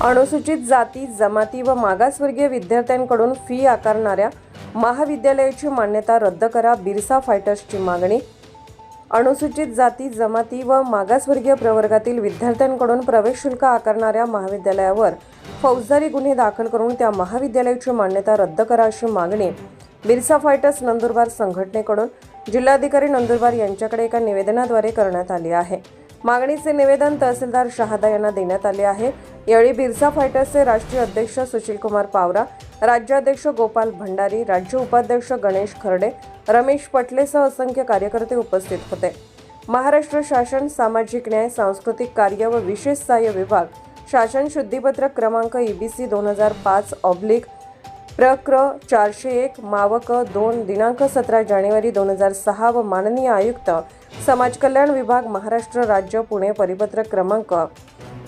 अनुसूचित जाती जमाती व मागासवर्गीय विद्यार्थ्यांकडून फी आकारणाऱ्या महाविद्यालयाची मान्यता रद्द करा. बिरसा फायटर्सची मागणी. अनुसूचित जाती जमाती व मागासवर्गीय प्रवर्गातील विद्यार्थ्यांकडून प्रवेश शुल्क आकारणाऱ्या महाविद्यालयावर फौजदारी गुन्हे दाखल करून त्या महाविद्यालयाची मान्यता रद्द करा अशी मागणी बिरसा फायटर्स नंदुरबार संघटनेकडून जिल्हाधिकारी नंदुरबार यांच्याकडे एका निवेदनाद्वारे करण्यात आली आहे. मागणीचे निवेदन तहसीलदार शहादा यांना देण्यात आले आहे. यावेळी बिरसा फायटर्सचे राष्ट्रीय अध्यक्ष सुशीलकुमार पावरा राज्याध्यक्ष गोपाल भंडारी राज्य उपाध्यक्ष गणेश खर्डे रमेश पटलेसह असंख्य कार्यकर्ते उपस्थित होते. महाराष्ट्र शासन सामाजिक न्याय सांस्कृतिक कार्य व विशेष सहाय्य विभाग शासन शुद्धीपत्रक क्रमांक ईबीसी दोन हजार पाच ऑब्लिक प्रक्र चारशे एक मावक दोन दिनांक सतरा जानेवारी दोन हजार सहा व माननीय आयुक्त समाज कल्याण विभाग महाराष्ट्र राज्य पुणे परिपत्रक क्रमांक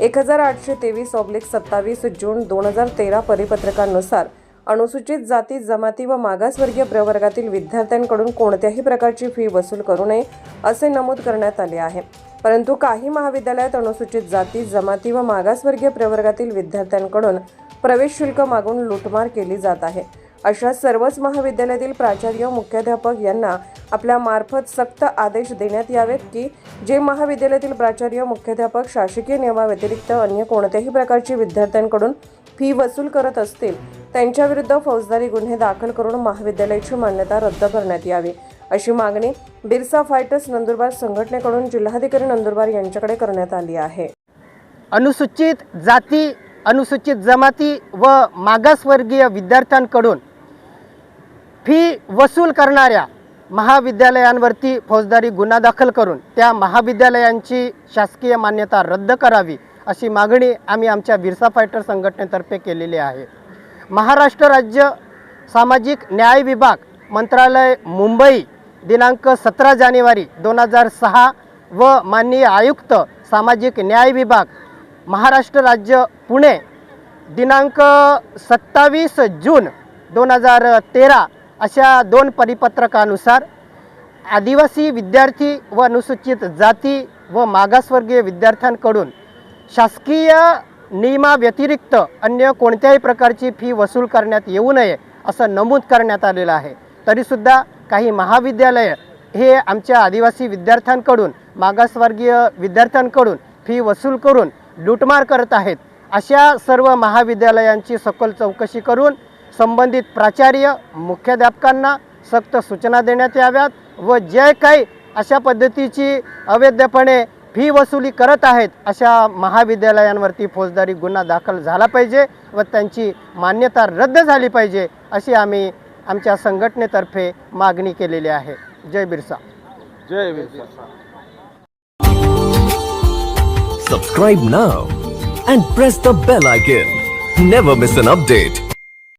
एक हजार आठशे तेवीस ऑब्लिक सत्तावीस जून दोन हजार तेरा परिपत्रकानुसार अनुसूचित जाती जमाती व मागासवर्गीय प्रवर्गातील विद्यार्थ्यांकडून कोणत्याही प्रकारची फी वसूल करू नये असे नमूद करण्यात आले आहे. परंतु काही महाविद्यालयात अनुसूचित जाती जमाती व मागासवर्गीय प्रवर्गातील विद्यार्थ्यांकडून प्रवेश शुल्क मागून लूटमार केली जात आहे. अशा सर्वच महाविद्यालयातील प्राचार्य मुख्याध्यापक यांना आपल्या मार्फत सक्त आदेश देण्यात यावेत की जे महाविद्यालयातील प्राचार्य मुख्याध्यापक शासकीय नियमाव्यतिरिक्त अन्य कोणत्याही प्रकारची विद्यार्थ्यांकडून फी वसूल करत असतील त्यांच्याविरुद्ध फौजदारी गुन्हे दाखल करून महाविद्यालयाची मान्यता रद्द करण्यात यावी अशी मागणी बिरसा फायटर्स नंदुरबार संघटनेकडून जिल्हाधिकारी नंदुरबार यांच्याकडे करण्यात आली आहे. अनुसूचित जाती अनुसूचित जमाती व मागासवर्गीय विद्यार्थ्यांकडून फी वसूल करणाऱ्या महाविद्यालयांवरती फौजदारी गुन्हा दाखल करून त्या महाविद्यालयांची शासकीय मान्यता रद्द करावी अशी मागणी आम्ही आमच्या बिरसा फायटर संघटनेतर्फे केलेली आहे. महाराष्ट्र राज्य सामाजिक न्याय विभाग मंत्रालय मुंबई दिनांक सतरा जानेवारी दोन हजार सहा व माननीय आयुक्त सामाजिक न्याय विभाग महाराष्ट्र राज्य पुणे दिनांक सत्तावीस जून दोन हजार तेरा अशा दोन परिपत्रकानुसार आदिवासी विद्यार्थी व अनुसूचित जाती व मागासवर्गीय विद्यार्थ्यांकडून शासकीय नियमाव्यतिरिक्त अन्य कोणत्याही प्रकारची फी वसूल करण्यात येऊ नये असं नमूद करण्यात आलेलं आहे. तरीसुद्धा काही महाविद्यालय हे आमच्या आदिवासी विद्यार्थ्यांकडून मागासवर्गीय विद्यार्थ्यांकडून फी वसूल करून लुटमार करत आहेत. अशा सर्व महाविद्यालयांची सखोल चौकशी करून संबंधित प्राचार्य मुख्याध्यापकांना सक्त सूचना देण्यात याव्यात व जे काही अशा पद्धतीची अवैधपणे फी वसुली करत आहेत अशा महाविद्यालयांवरती फौजदारी गुन्हा दाखल झाला पाहिजे व त्यांची मान्यता रद्द झाली पाहिजे अशी आम्ही आमच्या संघटनेतर्फे मागणी केलेली आहे जय बिरसा जय Birsa Subscribe now and press the bell icon. Never miss an update.